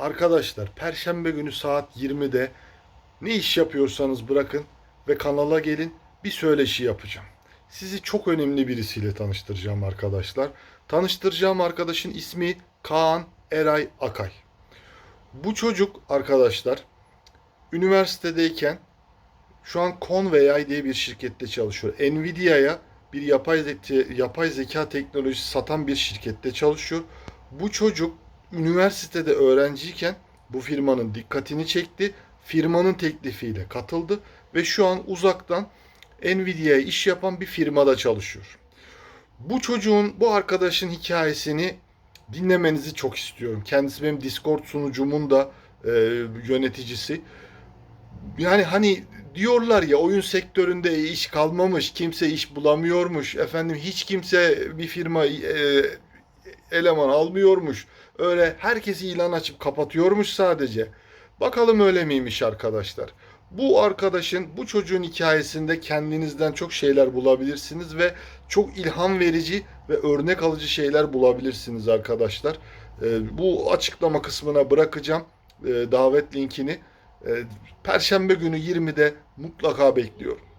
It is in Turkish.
Arkadaşlar Perşembe günü saat 20'de ne iş yapıyorsanız bırakın ve kanala gelin bir söyleşi yapacağım. Sizi çok önemli birisiyle tanıştıracağım arkadaşlar. Tanıştıracağım arkadaşın ismi Kaan Eray Akay. Bu çocuk arkadaşlar üniversitedeyken şu an Convey diye bir şirkette çalışıyor. Nvidia'ya bir yapay, yapay zeka teknolojisi satan bir şirkette çalışıyor. Bu çocuk üniversitede öğrenciyken bu firmanın dikkatini çekti. Firmanın teklifiyle katıldı ve şu an uzaktan Nvidia'ya iş yapan bir firmada çalışıyor. Bu çocuğun, bu arkadaşın hikayesini dinlemenizi çok istiyorum. Kendisi benim Discord sunucumun da e, yöneticisi. Yani hani diyorlar ya oyun sektöründe iş kalmamış, kimse iş bulamıyormuş, efendim hiç kimse bir firma e, eleman almıyormuş. Öyle herkes ilan açıp kapatıyormuş sadece. Bakalım öyle miymiş arkadaşlar? Bu arkadaşın, bu çocuğun hikayesinde kendinizden çok şeyler bulabilirsiniz ve çok ilham verici ve örnek alıcı şeyler bulabilirsiniz arkadaşlar. Ee, bu açıklama kısmına bırakacağım e, davet linkini. E, Perşembe günü 20'de mutlaka bekliyorum.